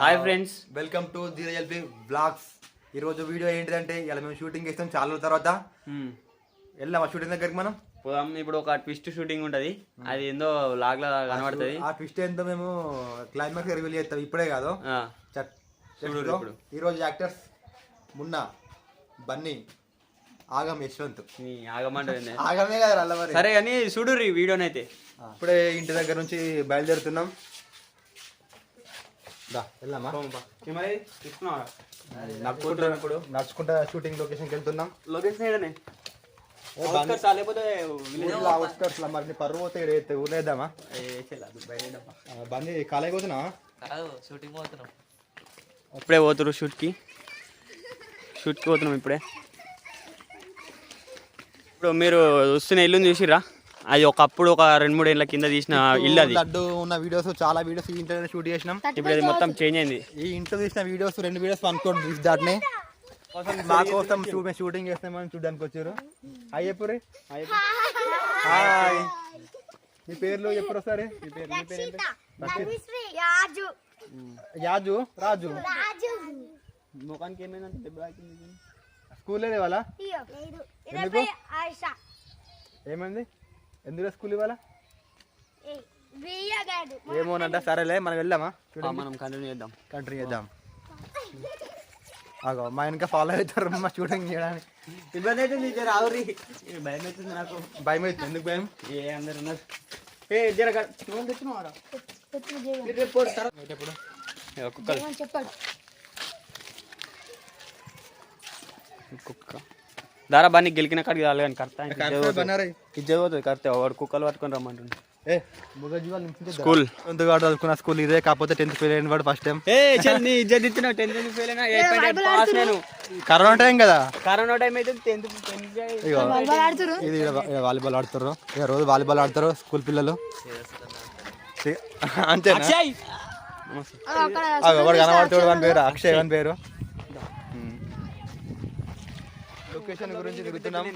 Hi friends welcome to LP blogs ఈరోజు video ఏంటిదంటే ఇలా మేము షూటింగ్ చేస్తాం చాలా రోజుల తర్వాత. వెళ్దాం ఆ షూటింగ్ దగ్గరికి మనం? పోదాం. ఇప్పుడు ఒక ట్విస్ట్ షూటింగ్ ఉంటది. అది ఏందో లాగ్ లా కనబడుతుంది. ఆ ట్విస్ట్ ఏంటో మేము క్లైమాక్స్ రివీల్ చేస్తాం. ఇప్పుడే కాదు. ఈరోజు యాక్టర్స్ మున్నా బన్నీ ఆగం యశ్వంత్. నీ ఆగమంటుంది ఆగమే కదా సరే కానీ చూడు వీడియోనైతే. ఇప్పుడే ఇంటి దగ్గర నుంచి బయలుదేరుతున్నాం. నడుచుకుంటా నడుచుకుంటా షూటింగ్ లొకేషన్కి వెళ్తున్నాం. లొకేషన్లో మరి పరువు పోతే బండి కాలేజ్ పోతున్నా కాదు షూటింగ్ పోతున్నాం. ఇప్పుడే పోతురు షూట్కి. షూట్కి పోతున్నాం ఇప్పుడే. ఇప్పుడు మీరు వస్తున్న ఇల్లుని చూసిర్రా? అది ఒకప్పుడు ఒక రెండు మూడు ఏళ్ళ కింద తీసిన ఇల్లు అది. లడ్డు ఉన్న వీడియోస్ చాలా వీడియోస్ ఈ ఇంట్లో షూట్ చేసినాం. ఇప్పుడు అది మొత్తం చేంజ్ అయింది. ఈ ఇంట్లో తీసిన వీడియోస్ రెండు వీడియోస్ అనుకోండి తీసి దాటిని మా కోసం షూటింగ్ చేస్తామని చూడడానికి వచ్చారు. హాయ్ చెప్పురి హాయ్ మీ పేర్లు ఎప్పుడు వస్తారు? మీ పేరు మీ పేరు. రాజు యాజు. రాజు? ముఖానికి ఏమైందంటే. స్కూల్ ఇవాళ? లేదు ఎందుకు? ఆయిషా ఏమైంది? ఎందుకు స్కూల్ ఇవాళ? ఏమోనంట సరేలే మనం వెళ్దామా? మనం కంటిన్యూ చేద్దాం. కంట్రీ చేద్దాం. అగో మా వెనక ఫాలో అవుతారు మా షూటింగ్ చేయడానికి. ఇబ్బంది అవుతుంది జర ఆవురి భయం అవుతుంది నాకు. భయం అవుతుంది ఎందుకు భయం? ఏ అందరు ఉన్నారు. ఏ జర తెచ్చినవారా ఎప్పుడు కుక్కలు చెప్పాడు. కుక్క దారా బాగా గెలికిన కాడికి రాలి కానీ కరెక్ట్? ఇది చదువుతుంది కరెక్ట్ వాడు కుక్కలు పట్టుకొని నుంచి స్కూల్. వాడు చదువుకున్న స్కూల్ ఇదే కాకపోతే టెన్త్ ఫెయిల్ అయిన వాడు ఫస్ట్ టైం ఏ చల్ నీ ఇజ్జత్ ఇచ్చిన టెన్త్ ఫెయిల్ అయినా పాస్ నేను కరోనా టైం కదా? కరోనా టైం అయితే టెన్త్ ఇది వాలీబాల్ ఆడుతారు ఇక రోజు వాలీబాల్ ఆడతారు స్కూల్ పిల్లలు. అంతేనా? అక్షయ్ అగో, వాడు కనబడుతాడు వాని పేరు అక్షయ్ అని పేరు. లొకేషన్ గురించి తిరుగుతున్నాం.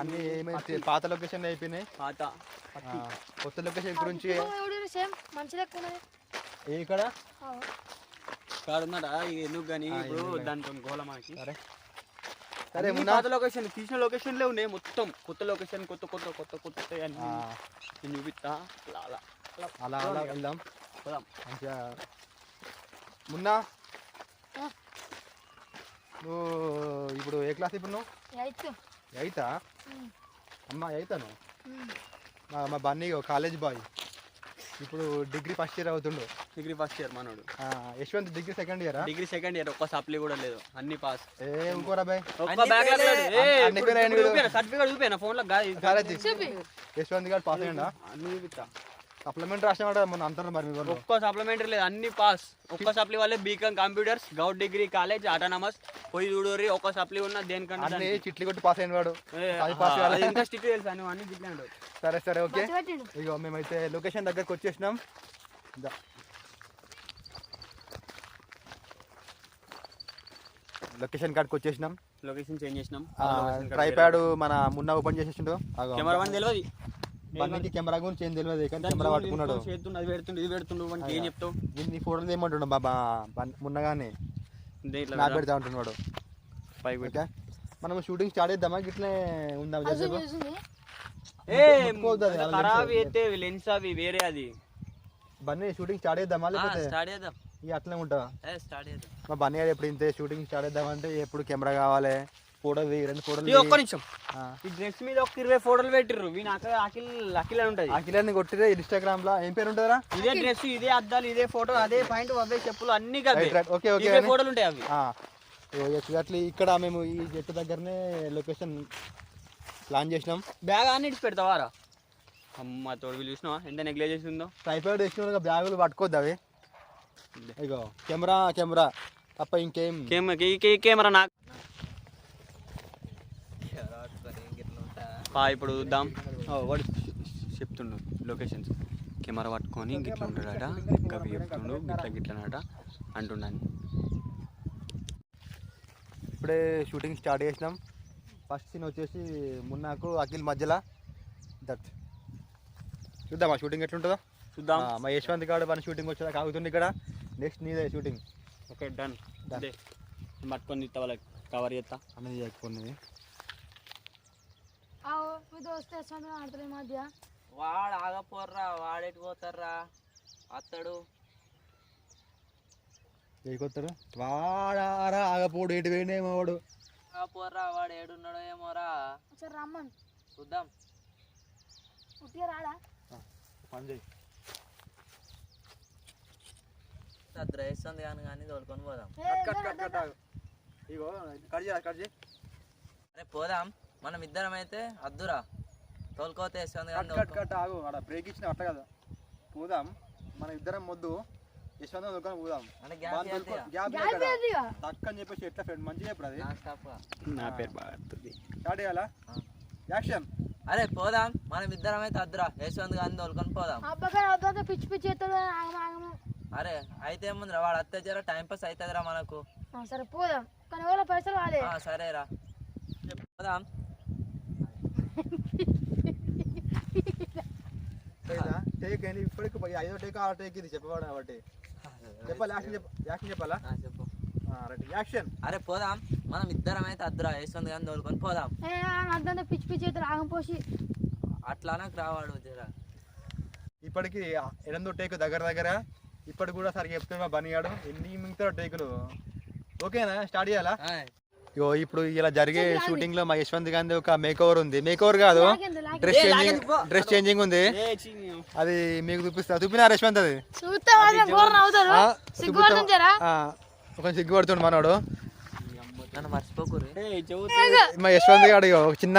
అన్ని ఏమైతే పాత లొకేషన్ అయిపోయినాయి. పాత. కొత్త లొకేషన్ గురించి ఇక్కడ? కాడున్నాడా ఇది ఎందుకు కానీ ఇప్పుడు దాంతో గోల మనకి. సరే. సరే సరే ముందు మున్నా పాత లొకేషన్ తీసిన లొకేషన్లే ఉన్నాయి మొత్తం. కొత్త లొకేషన్ కొత్త కొత్త కొత్త కొత్త అన్ని ఆ, నేను చూపిస్తా. అలా అలా. అలా వెళ్దాం. పోదాం. మంచిగా మున్నా. నువ్వు ఇప్పుడు ఏ క్లాస్ ఇప్పుడు నువ్వు ఎయిత్? అమ్మా ఎయితా నువ్వు మా మా బన్నీ కాలేజ్ బాయ్ ఇప్పుడు డిగ్రీ ఫస్ట్ ఇయర్ అవుతుండు. డిగ్రీ ఫస్ట్ ఇయర్ మనోడు. ఆ, యశ్వంత్ డిగ్రీ సెకండ్ ఇయరా డిగ్రీ సెకండ్ ఇయర్ ఒక్క సప్లీ కూడా లేదు. అన్ని పాస్ ఏ ఒక్క. సర్టిఫికేట్ చూపినా ఫోన్లో. యశ్వంత్ గారు పాస్ అయ్యండా? అన్ని చూపిస్తా. సప్లిమెంట్ రాసినాడు మొన్న అంటారు మరి ఒక్క సప్లిమెంటరీ లేదు అన్ని పాస్. ఒక్క సప్లీ వాళ్ళే BCom computers govt degree college autonomous. పోయి చూడరి ఒక్క సప్లీ ఉన్న దేనికన్నా అన్ని దానికి. చిట్లు కొట్టి పాస్ అయిన వాడు. ఇంకా స్టిక్ తెలుసా నువ్వు అన్ని సరే సరే ఓకే. ఇగో మేమైతే లొకేషన్ దగ్గరకు వచ్చేసినాం. లొకేషన్ కాడికి వచ్చేసినాం. లొకేషన్ చేంజ్ చేసినాం. ట్రైప్యాడ్ మన మున్న ఓపెన్ చేసేసిండు. కెమెరా వన్ తెలియదు బండికి కెమెరా గురించి ఏం తెలియదు కానీ కెమెరా పట్టుకున్నాడు. చేస్తుండు అది పెడుతుండు ఇది పెడుతుండు వానికి ఏం చెప్తావు? దీన్ని ఫోటోలు తీయమంటుండు బాబా మున్నగానే నాకు పెడతా ఉంటున్నాడు. పైకి మనం షూటింగ్ స్టార్ట్ చేద్దామా? గిట్లే ఉందాం ఖరాబ్ అయితే లెన్స్ అవి వేరే అది. బన్నీ షూటింగ్ స్టార్ట్ చేద్దామా? లేకపోతే స్టార్ట్ చేద్దాం. ఇక అట్లనే ఉంటావా? ఏ స్టార్ట్ చేద్దాం. మా బన్నీ గారు ఎప్పుడు ఇంతే షూటింగ్ స్టార్ట్ చేద్దామంటే ఎప్పుడు కెమెరా కావాలి? ఫోటో వేయి రెండు ఫోటోలు ఇది ఒక్క నిమిషం. ఈ డ్రెస్ మీద ఒక ఇరవై ఫోటోలు పెట్టిర్రు. వీని అక్కడ అఖిల్ అఖిల్ అని ఉంటది. అఖిలాన్ని కొట్టిరే ఇన్స్టాగ్రామ్లో ఏం పేరు ఉంటుందా ఇదే డ్రెస్ ఇదే అద్దాలు ఇదే ఫోటో అదే పాయింట్ అవే చెప్పులు అన్ని. ఓకే, ఓకే అని. ఫోటోలు ఉంటాయి అవి. ఎగ్జాక్ట్లీ ఇక్కడ మేము ఈ చెట్టు దగ్గరనే లొకేషన్ ప్లాన్ చేసినాం. బ్యాగ్ అన్ని ఇడిచి పెడతావారా అమ్మ తోడు వీళ్ళు చూసినావా? ఎంత నెగ్లెక్ట్ చేసి ఉందో. ట్రైపాడ్ వేసిన బ్యాగులు పట్టుకోద్దు అవి. ఇగో కెమెరా కెమెరా. తప్ప ఇంకేం కెమెరా నాకు పా, ఇప్పుడు చూద్దాం వాడు చెప్తుండు లొకేషన్స్. కెమెరా పట్టుకొని గిట్ల ఉంటాడట గవి చెప్తుండు గిట్ల గిట్లనట అంటున్నాను ఇప్పుడే షూటింగ్ స్టార్ట్ చేసినాం. ఫస్ట్ సీన్ వచ్చేసి మున్నాకు అఖిల్ మధ్యలో. దట్. చూద్దామా షూటింగ్ ఎట్లుంటుందో? చూద్దాం. మా యశ్వంత్ గారు మన షూటింగ్ వచ్చేదాకా ఆగుతుంది ఇక్కడ. నెక్స్ట్ నీదే షూటింగ్. Okay done. అదే పట్టుకొని ఇస్తా వాళ్ళకి కవర్ చేస్తా అనేది ఎక్కున్నది ఆవు మీ దోస్తు యశ్వంత్ ఆడుతుంది ఈ మధ్య. వాడు ఆగపోర్రా వాడెటు పోతారా అత్తడు. వాడారా ఆగపోడు ఎటు పోయినేమో వాడు. ఆగపోర్రా వాడు ఏడున్నాడో ఏమోరా? ఒకసారి రమ్మను. చూద్దాం. ఉట్టిగా రాడా? పని చేయి. ద్రహిస్తుంది కానీ కానీ తోలుకొని పోదాం. Cut cut cut. ఇగో కట్. చేయాలి కట్ చేయి. అరే పోదాం. మనం ఇద్దరం అయితే అద్దురా. తోలుకోతే యశ్వంత్ కట్ కానీ కట్ కట్ ఆగు ఆడ బ్రేక్ ఇచ్చిన అట్లా కదా. పోదాం. మన ఇద్దరం మొద్దు యశ్వంత్ దొరకని పోదాం. గ్యాప్ అని చెప్పేసి ఎట్లా ఫ్రెండ్ మంచిగా అది. నా పేరు స్టార్ట్ చేయాలా? ఆ. యాక్షన్. అరే పోదాం. మనం ఇద్దరం అయితే అద్దురా యశ్వంత్ కానీ తోలుకొని పోదాం. పిచ్చి పిచ్చి అరే అయితే ఏముందిరా వాడు అత్తే జర టైం పాస్ అవుతుందిరా మనకు. సరే పోదాం. కానీ ఎవరో పైసలు వాలే ఆ, సరేరా. పోదాం. టేక్ అని ఇప్పటికి పోయి ఐదో టేక్ ఆరో టేక్ ఇది చెప్పవాడు కాబట్టి. చెప్పాలి? యాక్షన్ చెప్ప. యాక్షన్ చెప్పాలా? ఆ, చెప్పు. యాక్షన్. అరే పోదాం. మనం ఇద్దరం అయితే అద్దురా. యశ్వంత్ కానీ తోలుకొని పోదాం. ఏ అర్థంతో పిచ్చి పిచ్చి ఎత్తాడు ఆగం పోసి. అట్లా నాకు రావాడు జర. ఇప్పటికి ఎనిమిదో టేక్ దగ్గర దగ్గర ఇప్పటికి కూడా సరిగ్గా చెప్తున్నా బనిగాడు. ఎన్ని మిగతా టేకులు. ఓకేనా? స్టార్ట్ చేయాలా. ఇగో ఇప్పుడు ఇలా జరిగే షూటింగ్లో మా యశ్వంత్ గాంధీ ఒక మేక్ ఓవర్ ఉంది మేక్ ఓవర్ కాదు. డ్రెస్ చేంజింగ్ డ్రెస్ చేంజింగ్ ఉంది. అది మీకు చూపిస్తా. చూపినా యశ్వంత్ అది? ఆ, సిగ్గుపడుతుంది మనోడు. మా యశ్వంత్ గాడు ఇగో ఒక చిన్న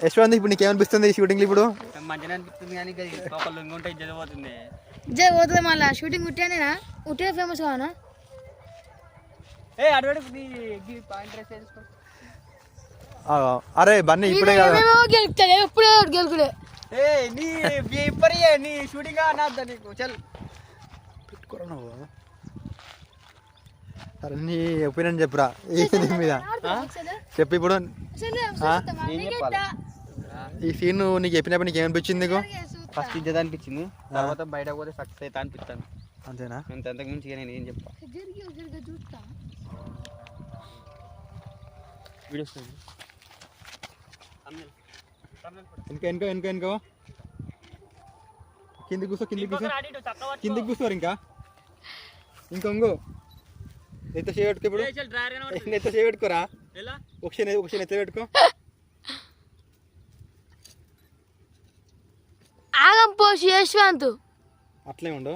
యశ్వంత్ ఇప్పుడు నీకేమనిపిస్తుంది ఈ షూటింగ్ ఇప్పుడు? మంచిగా అనిపిస్తుంది కానీ లోపల లొంగి ఉంటే ఇజ్జత పోతుంది. మళ్ళా. షూటింగ్ ఉట్టానేనా ఉట్టే ఫేమస్ కావానా అరే బన్నీ ఇప్పుడే కదా గెలుపుతాడు ఎప్పుడే ఏ నీ ఇప్పటి నీ షూటింగ్ అన్నద్దా నీకు చల్ పెట్టుకోరా నువ్వు సరే నీ ఒపీనియన్ చెప్పురా ఈ దీని మీద చెప్పు ఇప్పుడు ఈ సీన్ నీకు చెప్పినప్పుడు నీకు ఏమనిపించింది నీకు ఫస్ట్ ఇజ్జత అనిపించింది తర్వాత బయట పోతే సక్సెస్ అవుతా అనిపిస్తాను అంతేనా అంత అంతకు మించి నేను ఏం చెప్పా చూస్తా వీడియోస్ వెనక వెనక వెనక వెనక కిందికి కూర్చో కిందికి కూర్చో. కిందికి కూర్చోరు ఇంకా. ఇంకా ఇంకో. నెత్త చేయి పెట్టుకో ఇప్పుడు. నెత్త చేయి పెట్టుకోరా ఎలా? ఒకసారి ఒకసారి నెత్త పెట్టుకో. ఆగం పోసి యశ్వంత్. అట్లే ఉండు.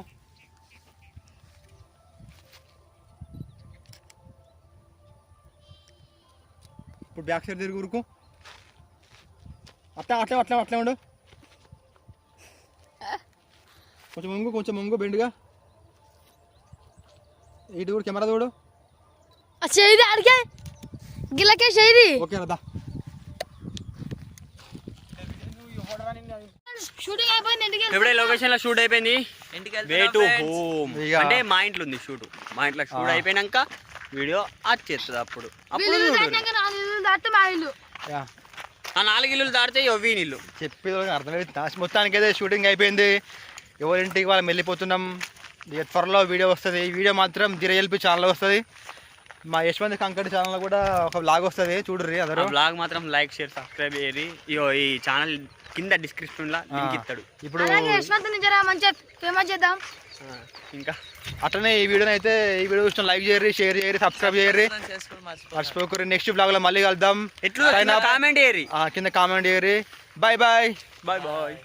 ఇప్పుడు బ్యాక్ సైడ్ తిరిగి ఊరుకు. అట్లా అట్లా అట్లా అట్లా ఉండు. కొంచెం ముంగు కొంచెం ముంగు బెండుగా. ఇటు కూడా కెమెరా చూడు. చేయది అడిగే గిల్లకే చేయది. ఓకే దా. షూటింగ్ అయిపోయింది ఇంటికి ఇప్పుడే లొకేషన్లో షూట్ అయిపోయింది? Way to. హోమ్ అంటే మా ఇంట్లో ఉంది షూట్ మా ఇంట్లో షూట్ అయిపోయినాక వీడియో వచ్చేస్తుంది అప్పుడు. అప్పుడు చూడు. నాలుగు ఇల్లు. ఇల్లు ఆ నాలుగు ఇల్లులు దాటితే ఇవ్వి నీళ్ళు చెప్పేది అర్థమైంది మొత్తానికి అయితే షూటింగ్ అయిపోయింది. ఎవరింటికి వాళ్ళం వెళ్ళిపోతున్నాం. ఇక త్వరలో వీడియో వస్తుంది. ఈ వీడియో మాత్రం దిరఎల్పి ఛానల్ వస్తుంది. మా యశ్వంత్ కంకడి ఛానల్ కూడా ఒక బ్లాగ్ వస్తుంది. చూడర్రి అందరూ. బ్లాగ్ మాత్రం లైక్ షేర్ సబ్స్క్రైబ్ చేయరి ఇగో ఈ ఛానల్ కింద డిస్క్రిప్షన్లో లింక్ ఇస్తాడు ఇప్పుడు మంచిగా ఫేమస్ చేద్దాం. ఇంకా అట్లనే ఈ వీడియోని అయితే ఈ వీడియో చూసిన లైక్ చేయరి షేర్ చేయరి సబ్స్క్రైబ్ చేయరి మర్చిపోకరి నెక్స్ట్ బ్లాగ్లో మళ్ళీ కలుద్దాం. కామెంట్ చేయరి కింద కామెంట్ చేయరి బాయ్ బాయ్ బాయ్ బాయ్